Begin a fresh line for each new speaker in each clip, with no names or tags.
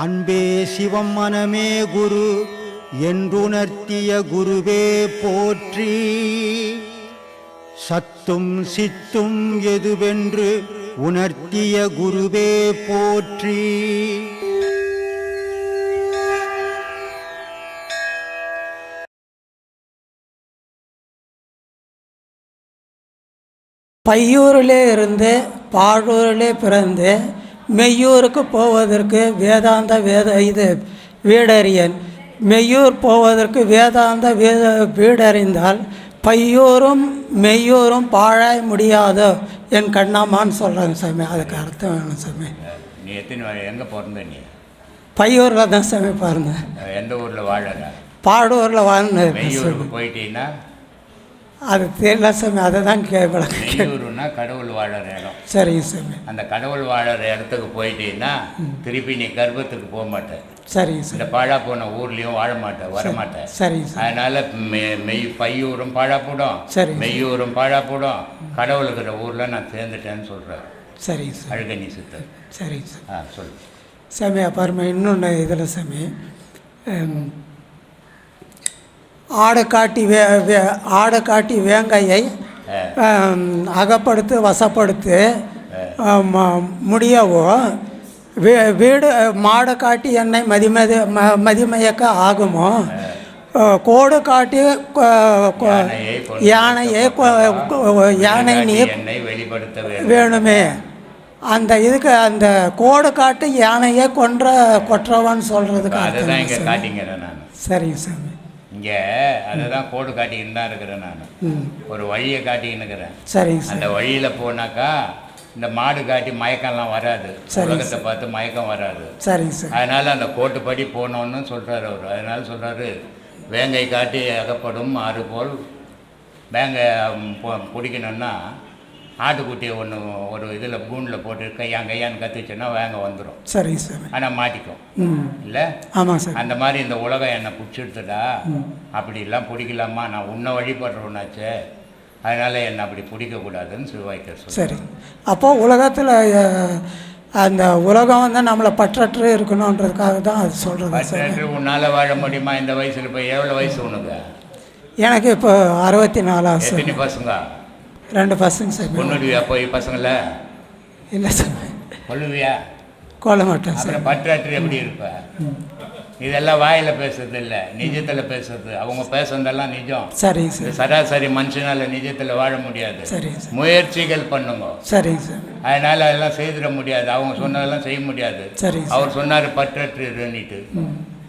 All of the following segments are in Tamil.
அன்பே சிவம் மனமே குரு என்றுணர்த்திய குருவே போற்றி. சத்தும் சித்தும் எதுவென்று உணர்த்திய குருவே போற்றி.
பையூரிலே இருந்து பாடூரிலே பிறந்து மெய்யூருக்கு போவதற்கு வேதாந்த வேத இது வீடறியன் மெய்யூர் போவதற்கு வேதாந்த வேத வீடறிந்தால் பையூரும் மெய்யூரும் பாழாய் முடியாதோ என் கண்ணாமான்னு சொல்கிறாங்க சாமி. அதுக்கு அர்த்தம் வேணும் சாமி?
நீ எத்தனை எங்க பிறந்த நீ?
பையூரில் தான் சாமி பாருங்க
எந்த ஊர்ல வாழற?
பாடூரில் வாழ்ந்து
மெய்யூருக்கு போயிட்டீங்கன்னா
அது தெரியல சாமி அதை தான் கேட்கல
மெய்யூருன்னா கடவுள் வாழற இடம்.
சரிங்க சாமி.
அந்த கடவுள் வாழற இடத்துக்கு போயிட்டீங்கன்னா திருப்பி நீ கர்ப்பத்துக்கு போக மாட்ட
சரிங்க சாமி.
இந்த பாழா போன ஊர்லயும் வாழ மாட்ட வர மாட்ட
சரிங்க சாமி.
அதனால மெய் மெய் பையூரும் பாழா போடும்.
சரி.
மெய்யூரும் பாழா போடும். கடவுள் இருக்கிற ஊர்ல நான் சேர்ந்துட்டேன்னு சொல்றேன்
சரிங்க சாமி.
அழுகனி சித்தர்.
சரிங்க சாமி.
ஆ சொல்லு.
சாமி அப்புறமா இன்னொன்று இதில் சாமி. ஆடை காட்டி வே வே ஆடை காட்டி வேங்கையை அகப்படுத்து வசப்படுத்து முடியவோ வீ வீடு மாடை காட்டி என்னை மதிமதி ம மதிமயக்க ஆகுமோ? கோடு காட்டி
யானையை
யானை நீ வேணுமே. அந்த இதுக்கு அந்த கோடு காட்டு யானையே கொன்ற கொற்றவன் சொல்கிறதுக்கு சரிங்க சாமி.
இங்க அதை தான் கோடு காட்டிக்கின்னு தான் இருக்கிறேன் நான். ஒரு வழியை காட்டிக்கின்னு இருக்கிறேன்
சரிங்க சார்.
அந்த வழியில போனாக்கா இந்த மாடு காட்டி மயக்கம்லாம் வராது. உலகத்தை பார்த்து மயக்கம் வராது.
சரிங்க சார்.
அதனால அந்த கோட்டுப்படி போனோன்னு சொல்றாரு அவர். அதனால சொல்றாரு வேங்கை காட்டி அகப்படும் ஆறு போல் வேங்கை ம், பொ- பிடிக்கணும்னா ஆட்டுக்குட்டியை ஒன்று ஒரு இதில் கூண்டில் போட்டு கையான் கையான்னு கத்திச்சோன்னா வேங்க வந்துடும்
சரிங்க சாமி
ஆனால் மாட்டிக்கும். இல்லை?
ஆமாம் சார்.
அந்த மாதிரி இந்த உலகம் என்னை பிடிச்சிடுத்துடா அப்படிலாம் பிடிக்கலாமா? நான் உன்னை வழிபடுறவனாச்சே அதனால என்னை அப்படி பிடிக்கக்கூடாதுன்னு சிவாய்க்கர்
சரி. அப்போ உலகத்தில் அந்த உலகம் வந்து நம்மளை பற்றற்று இருக்கணுன்றதுக்காக தான் அது சொல்கிறது சார்.
உன்னால் வாழ முடியுமா? இந்த வயசில் இப்போ எவ்வளோ வயசு உனக்கு?
எனக்கு இப்போ அறுபத்தி நாலாவது சார்.
பசங்க?
ரெண்டு பசங்க சார்.
பொண்ணுடுவியா போய் பசங்கள?
இல்லை சார்.
கொள்ளுவியா
கொல்ல மாட்டேன் சார்.
பற்றாற்று எப்படி இருப்ப? இதெல்லாம் வாயில பேசுறது இல்லை நிஜத்துல பேசுறது. அவங்க பேசுறதெல்லாம் நிஜம்.
சரிங்க சார்.
சராசரி மனுஷனால நிஜத்துல வாழ முடியாது.
சரிங்க சார்.
முயற்சிகள் பண்ணுங்க.
சரிங்க சார்.
அதனால அதெல்லாம் செய்திட முடியாது. அவங்க சொன்னதெல்லாம் செய்ய முடியாது.
சார்.
அவர் சொன்னாரு பற்றற்று இருன்னிட்டு.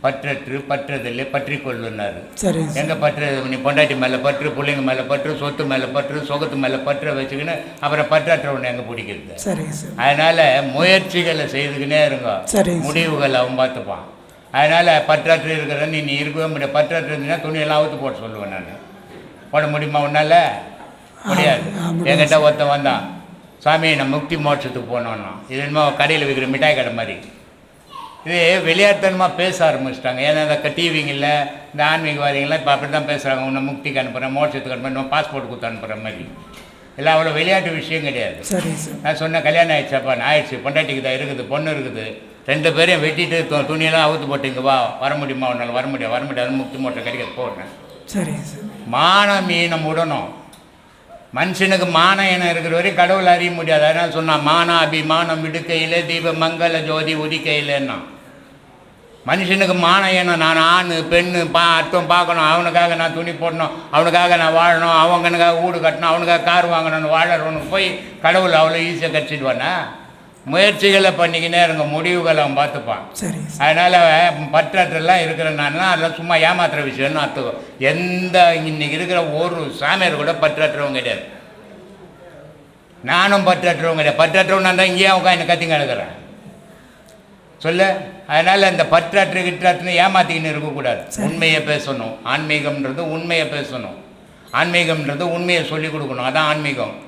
பற்றற்று பற்றதில்லை பற்றி கொள்ளுனாரு
சார்.
எங்க பற்று நீ பொண்டாட்டி மேல பற்று பிள்ளைங்க மேல பற்று சொத்து மேல பற்று சொகத்து மேல பற்ற வச்சுக்கின்னு அப்புறம் பற்றற்றவனை எங்க பிடிக்கிறது?
சார்
அதனால முயற்சிகளை செய்துக்கினே இருங்க. முடிவுகள் அவன் பார்த்துப்பான். அதனால பற்றற்று இருக்கிற நீ நீ இருக்கவே முடியாது. பற்றற்று இருந்தீங்கன்னா துணியெல்லாம் அவுத்து போட சொல்லுவேன் நான். போட முடியுமா உன்னால? முடியாது. என்கிட்ட ஒருத்தன் வந்தான். சாமி நான் முக்தி மோட்சத்துக்கு போனோன்னா இது என்னமோ கடையில் விற்கிற மிட்டாய் கடை மாதிரி. இது விளையாட்டுத்தனமாக பேச ஆரம்பிச்சிட்டாங்க. ஏன்னா இந்த டிவிங்களில் இந்த ஆன்மீகவாதிகள்லாம் இப்போ அப்படி தான் பேசுகிறாங்க உன்னை முக்திக்கு அனுப்புகிறேன் மோட்சத்துக்கு அனுப்புகிறேன் பாஸ்போர்ட் கொடுத்து அனுப்புகிற மாதிரி. இல்லை அவ்வளோ விளையாட்டு விஷயம் கிடையாது. நான் சொன்னேன் கல்யாணம் ஆயிடுச்சாப்பா? நான் ஆயிடுச்சு. பொண்டாட்டிக்கு தான் இருக்குது பொண்ணு இருக்குது. ரெண்டு பேரையும் வெட்டிட்டு துணியெல்லாம் அவுத்து போட்டீங்க வா. வர முடியுமா? உன்னால் வர முடியாது. வர முடியாது. முக்தி மூட்டை கிடைக்க போடுறேன்
சார்
மானம் ஈனம் உடணும் மனுஷனுக்கு மான இனம் இருக்கிற வரையும் கடவுள் அறிய முடியாது. அதனால் சொன்னான் மானா அபிமானம் விடுக்கையில் தீப மங்கள ஜோதி உதிக்கையிலன்னா. மனுஷனுக்கு மான இனம் நான் ஆண் பெண்ணு பா அர்த்தம் பார்க்கணும். அவனுக்காக நான் துணி போடணும். அவனுக்காக நான் வாழணும். அவங்கனுக்காக வீடு கட்டணும். அவனுக்காக கார் வாங்கணும்னு வாழறவனுக்கு போய் கடவுள் அவ்வளோ ஈஸியாக கட்சிடுவானா முயற்சிகளை பண்ணிக்கினே இருங்க முடிவுகளை அவன் பார்த்துப்பான்.
சார்.
அதனால் பற்றாற்றெல்லாம் இருக்கிறனால அதெல்லாம் சும்மா ஏமாத்துற விஷயம்னு அர்த்தம். எந்த இன்னைக்கு இருக்கிற ஒரு சாமியார் கூட பற்றாற்றவங்க கிடையாது. நானும் பற்றாற்றவங்க கிடையாது. பற்றாற்றவனா தான் இங்கேயே உட்காந்து கத்திங்க எடுக்கிறேன் சொல்லு. அதனால் இந்த பற்றாற்று கிற்றாற்றுன்னு ஏமாத்திக்கின்னு இருக்கக்கூடாது. உண்மையை பேசணும். ஆன்மீகம்ன்றது உண்மையை பேசணும். ஆன்மீகம்ன்றது உண்மையை சொல்லிக் கொடுக்கணும். அதான் ஆன்மீகம்.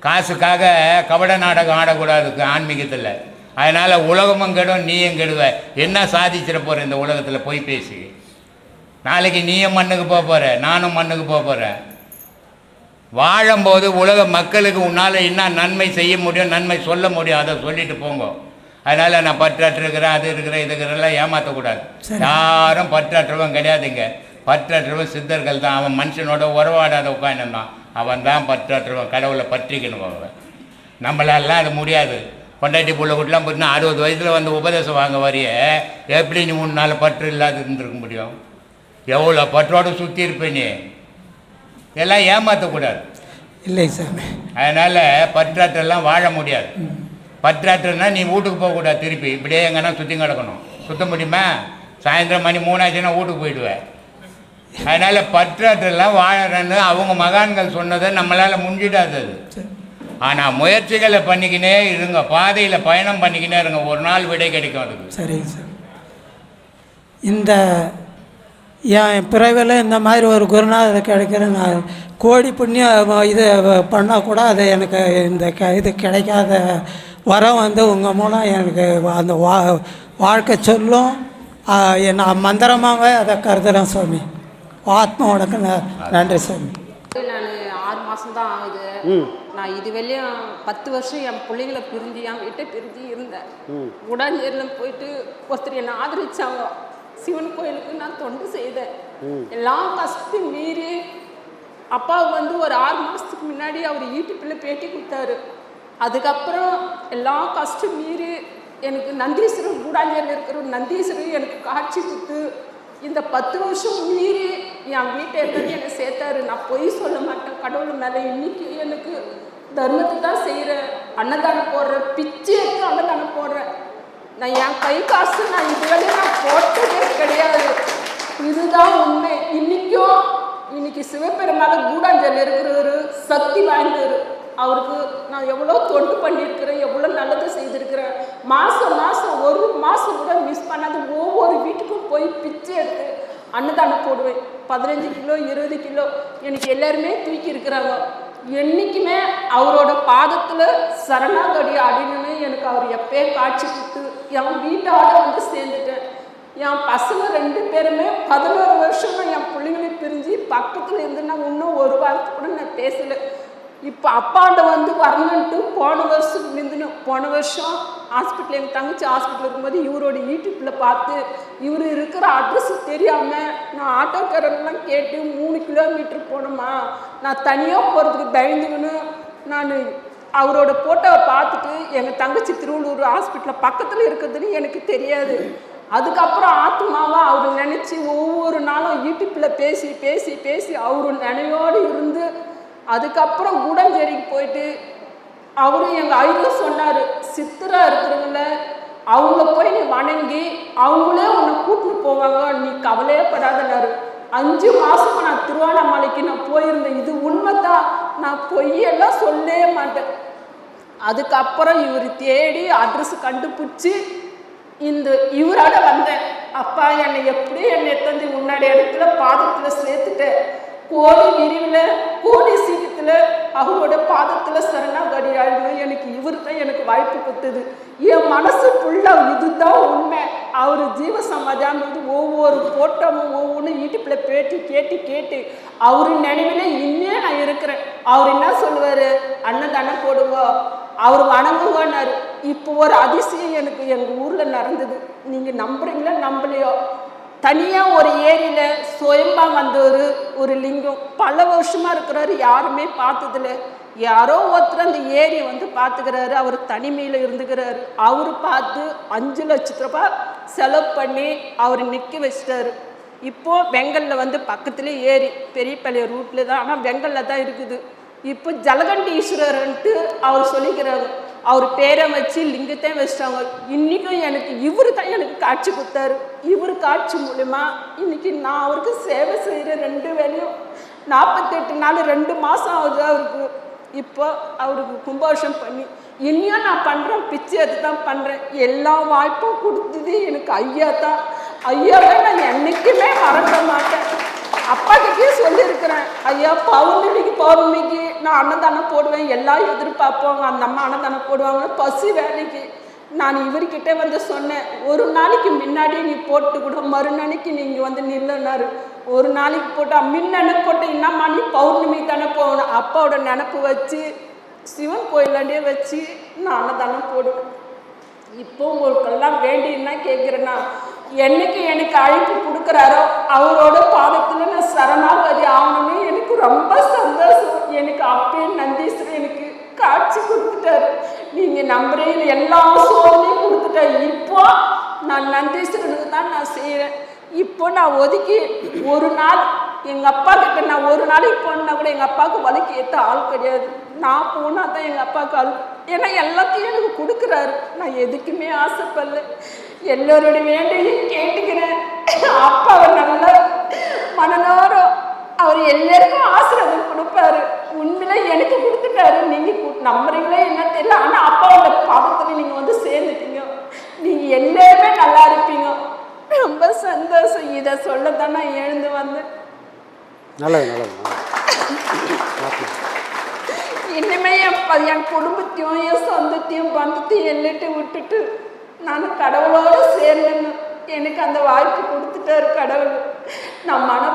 காசுக்காக கபட நாடகம் ஆடக்கூடாது ஆன்மீகத்தில். அதனால் உலகமும் கெடும் நீயும் கெடுவ. என்ன சாதிச்சிட போகிற இந்த உலகத்தில்? போய் பேசி. நாளைக்கு நீயும் மண்ணுக்கு போக போகிற நானும் மண்ணுக்கு போக போகிறேன் வாழும்போது உலக மக்களுக்கு உன்னால் என்ன நன்மை செய்ய முடியும் நன்மை சொல்ல முடியும் அதை சொல்லிட்டு போங்க. அதனால் நான் பற்றாற்று இருக்கிறேன் அது இருக்கிறேன் இது இருக்கிறெல்லாம் ஏமாற்றக்கூடாது. யாரும் பற்றாற்றவன் கிடையாதுங்க. பற்றாற்றவன் சித்தர்கள் தான். அவன் மனுஷனோட உறவாடாத உட்காந்துருந்தான் அவன் தான் பற்றாற்றவன் கடவுளை பற்றிக்கணும் அவன். நம்மளாலாம் அது முடியாது. பொண்டாட்டி புள்ள வீட்டுலாம் போட்டுனா அறுபது வயசில் வந்து உபதேசம் வாங்க வரைய எப்படி நீ மூணு நாள் பற்று இல்லாத இருந்திருக்க முடியும்? எவ்வளோ பற்றோடு சுற்றி இருப்ப நீ? எல்லாம் ஏமாற்றக்கூடாது
இல்லை சாமி.
அதனால் பற்றாற்றெல்லாம் வாழ முடியாது. பற்றாற்றுனா நீ வீட்டுக்கு போகக்கூடாது திருப்பி. இப்படியே எங்கன்னா சுற்றி கிடக்கணும். சுத்த முடியுமா? சாயந்தரம் மணி மூணாச்சுன்னா வீட்டுக்கு போயிடுவேன். அதனால் பற்றாற்றெல்லாம் வாழறன்னு அவங்க மகான்கள் சொன்னதை நம்மளால் முடிஞ்சிடாது அது. ஆனால் முயற்சிகளை பண்ணிக்கினே இருங்க பாதையில் பயணம் பண்ணிக்கினே இருங்க ஒரு நாள் விடை கிடைக்கும் அதுக்கு.
சரிங்க சார். இந்த என் பிறவியில் இந்த மாதிரி ஒரு குருநாதர் கிடைக்கிற நான் கோடி புண்ணியம் இது பண்ணால் கூட அது எனக்கு இந்த க இது கிடைக்காத வரம் வந்து உங்கள் மூலம் எனக்கு அந்த வா வாழ்க்கை சொல்லும். நான் மந்திரமாகவே அதை கருதுகிறேன் சுவாமி. ஆத்மாவோடக்கு ந- நன்றி சுவாமி
நான் ஆறு மாதம் தான் ஆகுது. நான் இது வெளியும் பத்து வருஷம் என் பிள்ளைங்களை பிரிஞ்சு என் வீட்டை பிரிஞ்சு இருந்தேன். உடாஞ்சேரியில் போயிட்டு ஒருத்தர் என்னை ஆதரிச்சாங்க. சிவன் கோயிலுக்கு நான் தொண்டு செய்தேன். எல்லாம் கஷ்டம் மீறி அப்பாவுக்கு வந்து ஒரு ஆறு மாதத்துக்கு முன்னாடி அவர் யூடியூப்பில் பேட்டி கொடுத்தாரு. அதுக்கப்புறம் எல்லாம் கஷ்டம் மீறி எனக்கு நந்தீஸ்வரர் கூடாஞ்சேரியில் இருக்கிற ஒரு நந்தீஸ்வரர் எனக்கு காட்சி கொடுத்து இந்த பத்து வருஷம் மீறி என் வீட்டை எடுத்து என்னை சேர்த்தாரு. நான் பொய் சொல்ல மாட்டேன். கடவுள் மேலே இன்னைக்கு எனக்கு தர்மத்தை தான் செய்கிறேன் அன்னதானம் போடுறேன் பிச்சை எடுத்து அன்னதானம் போடுறேன் நான் என் கை காசு நான் இதுவரை நான் போட்டதே கிடையாது. இதுதான் உண்மை. இன்னைக்கும் இன்னைக்கு சிவபெருமான கூடாஞ்சல் இருக்கிறவர் சக்தி வாய்ந்தவர். அவருக்கு நான் எவ்வளோ தொண்டு பண்ணியிருக்கிறேன் எவ்வளோ நல்லது செய்திருக்கிறேன். மாதம் மாதம் ஒரு மாதம் கூட மிஸ் பண்ணாத ஒவ்வொரு வீட்டுக்கும் போய் பிச்சை எடுத்து அன்னதானம் போடுவேன். பதினஞ்சு கிலோ இருபது கிலோ எனக்கு எல்லாருமே தூக்கி இருக்கிறாங்க. என்றைக்குமே அவரோட பாதத்தில் சரணாகடி அடினு எனக்கு அவர் எப்பயே காட்சி கொடுத்து என் வீட்டோட வந்து சேர்ந்துட்டேன். என் பசங்க ரெண்டு பேருமே பதினோரு வருஷமா என் பிள்ளைங்களை பிரிஞ்சு பக்கத்தில் இருந்து நான் இன்னும் ஒரு வாரத்துக்கு கூட நான் பேசலை. இப்போ அப்பாண்ட வந்து வரணுன்ட்டு போன வருஷம் நிந்துனோம் போன வருஷம் ஹாஸ்பிட்டல் எங்கள் தங்கச்சி ஹாஸ்பிட்டல் இருக்கும்போது இவரோட யூடியூப்பில் பார்த்து இவர் இருக்கிற அட்ரஸ் தெரியாமல் நான் ஆட்டோக்காரர்லாம் கேட்டு மூணு கிலோமீட்டர் போனோமா நான் தனியாக போகிறதுக்கு பயந்துக்கன்னு நான் அவரோட ஃபோட்டோவை பார்த்துட்டு எங்கள் தங்கச்சி திருவள்ளூர் ஹாஸ்பிட்டலில் பக்கத்தில் இருக்குதுன்னு எனக்கு தெரியாது. அதுக்கப்புறம் ஆத்மாவா அவர் நினச்சி ஒவ்வொரு நாளும் யூடியூப்பில் பேசி பேசி பேசி அவர் நினைவோடு இருந்து அதுக்கப்புறம் கூடஞ்சேரிக்கு போயிட்டு அவரும் எங்கள் ஐயரும் சொன்னார் சித்தராக இருக்கிறவங்கள அவங்கள போய் நீ வணங்கி அவங்களே உன்னை கூப்பிட்டு போவாங்க நீ கவலையே படாதனாரு அஞ்சு மாதமாக நான் திருவண்ணாமலைக்கு நான் போயிருந்தேன். இது உண்மைதான். நான் பொய்யெல்லாம் சொல்லவே மாட்டேன். அதுக்கப்புறம் இவர் தேடி அட்ரஸ் கண்டுபிடிச்சி இந்த இவரோட வந்தேன். அப்பா என்னை எப்படி என்னை தந்து முன்னாடி இடத்துல பாதத்தில் சேர்த்துட்டேன். கோடி விரிவில் கோடி சீக்கிரத்தில் அவரோட பாதத்தில் சரணாகதி ஆயிடும் எனக்கு இவர் தான் எனக்கு வாய்ப்பு கொடுத்தது. என் மனசு ஃபுல்லாக இதுதான் உண்மை. அவர் ஜீவ சமாஜான் வந்து ஒவ்வொரு போட்டமும் ஒவ்வொன்றும் யூடியூப்பில் பேட்டி கேட்டு கேட்டு. அவர் நினைவில் இன்னே நான் இருக்கிறேன். அவர் என்ன சொல்லுவார்? அன்னதானம் போடுவோம் அவர் வணங்குவானார் இப்போ ஒரு அதிசயம் எனக்கு எங்கள் ஊரில் நடந்தது. நீங்கள் நம்புறீங்களா? நம்பலையோ? தனியாக ஒரு ஏரியில் சுயம்பா வந்தவர் ஒரு லிங்கம். பல வருஷமாக இருக்கிறாரு யாருமே பார்த்ததில்ல. யாரோ ஒருத்தர் அந்த ஏரியை வந்து பார்த்துக்கிறாரு அவர் தனிமையில் இருந்துக்கிறாரு. அவர் பார்த்து அஞ்சு லட்சத்து ரூபாய் செலவு பண்ணி அவர் நிற்க வச்சிட்டாரு. இப்போ வெங்கல்ல வந்து பக்கத்துலேயே ஏரி பெரியப்பள்ளிய ரூட்ல தான் ஆனால் வெங்கல்ல தான் இருக்குது. இப்போ ஜலகண்டீஸ்வரர்ன்ட்டு அவர் சொல்லிக்கிறாரு. அவர் பேரை வச்சு லிங்கத்தை வச்சிட்டாங்க இன்றைக்கும் எனக்கு இவர் தான் எனக்கு காட்சி கொடுத்தாரு. இவர் காட்சி மூலிமா இன்னைக்கு நான் அவருக்கு சேவை செய்கிற ரெண்டு வேலையும் நாற்பத்தெட்டு நாள் ரெண்டு மாதம் ஆகுது அவருக்கு. இப்போ அவருக்கு கும்பாஷம் பண்ணி இன்னும் நான் பண்ணுறேன் பிச்சை எடுத்து தான் பண்ணுறேன் எல்லா வாய்ப்பும் கொடுத்தது எனக்கு ஐயா தான். ஐயாவை நான் என்றைக்குமே மறக்க மாட்டேன். ஐயா பௌர்ணமிக்கு பௌர்ணமிக்கு நான் அன்னதானம் போடுவேன் எல்லாம் எதிர்பார்ப்போங்க. அந்த அம்மா அன்னதானம் போடுவாங்க பசி வேலைக்கு. நான் இவர்கிட்ட வந்து சொன்னேன் ஒரு நாளைக்கு முன்னாடியே நீ போட்டு கூட மறுநாளைக்கு நீங்கள் வந்து நில்லுனாரு ஒரு நாளைக்கு போட்டால் முன்ன போட்டு என்னம்மா நீ பௌர்ணமி தானே போகணும்? அப்பாவோட நினப்பு வச்சு சிவன் கோயிலாண்டே வச்சு நான் அன்னதானம் போடுவேன். இப்போ உங்களுக்கெல்லாம் வேண்டின்னா கேட்குறேன்னா என்னைக்கு எனக்கு அழைப்பு கொடுக்குறாரோ அவரோட பாதத்தில் நான் சரணாகதி ஆகணும்னு எனக்கு ரொம்ப சந்தோஷம். எனக்கு அப்பே நந்தீஸ்வரர் எனக்கு காட்சி கொடுத்துட்டாரு. நீங்கள் நம்புறீங்க எல்லா சோதனையும் கொடுத்துட்டாரு இப்போ நான் நந்தீஸ்வரனுக்கு தான் நான் செய்கிறேன் இப்போ நான் ஒதுக்கி ஒரு நாள் எங்கள் அப்பா கிட்ட நான் ஒரு நாளைக்கு போனால் கூட எங்கள் அப்பாவுக்கு வலிக்கு ஏற்ற ஆள் கிடையாது. நான் போனால் தான் எங்கள் அப்பாவுக்கு ஆள். ஏன்னா எல்லாத்தையும் எனக்கு கொடுக்குறாரு. நான் எதுக்குமே ஆசைப்படல. எல்லோருடைய வேண்டையும் கேட்டுக்கிறேன். அப்பாவை நல்லா மனநோரம். அவர் எல்லாருக்கும் ஆசீர்வாதம் கொடுப்பாரு. உண்மையில எனக்கு கொடுத்துட்டாரு. நீங்க நம்புறீங்களே என்ன தெரியல. ஆனா அப்பாவோட பாதத்துல நீங்க வந்து சேர்ந்துட்டீங்க. நீங்க எல்லாருமே நல்லா இருப்பீங்க. ரொம்ப சந்தோஷம். இதை சொல்லத்தான் நான் எழுந்து வந்தேன்.
நல்லது நல்லது
இனிமே என் என் குடும்பத்தையும் என் சொந்தத்தையும் பந்தத்தையும் எல்லாத்தையும் விட்டுட்டு நான் கடவுளோட சேர்ந்துன்னு எனக்கு அந்த வாய்ப்பு கொடுத்துட்டாரு கடவுள். நான் மனப்பூர்வமாக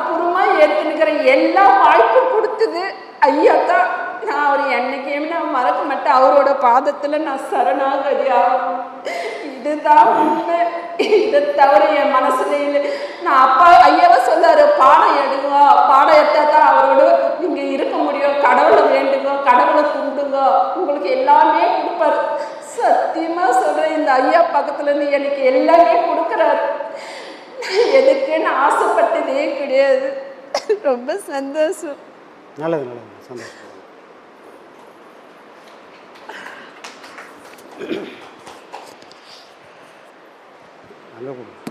ஏற்றுனுக்கிறேன் எல்லா வாய்ப்பும் கொடுத்தது. ஐயா தான் நான் அவர் என்னைக்குமே நான் மறக்க மாட்டேன். அவரோட பாதத்தில் நான் சரணாகதியா? இதுதான் உண்மை. இதை தவிர என் மனசுல இல்லை. நான் அப்பா ஐயாவை சொல்லாரு பாடம் எடுங்க. பாடம் எடுத்தா தான் அவரோட இங்கே இருக்க முடியும். கடவுளை வேண்டுங்க கடவுளை கும்பிடுங்க. உங்களுக்கு எல்லாமே கொடுப்பாரு. சத்தியமாக சொல்கிறேன் இந்த ஐயா பக்கத்துலேருந்து எனக்கு எல்லாமே கொடுக்குறாரு. நான் எதுக்குன்னு ஆசைப்பட்டதே கிடையாது. ரொம்ப சந்தோஷம்.
நல்லது நல்லது. சந்தோஷம். அங்கே கொடுங்க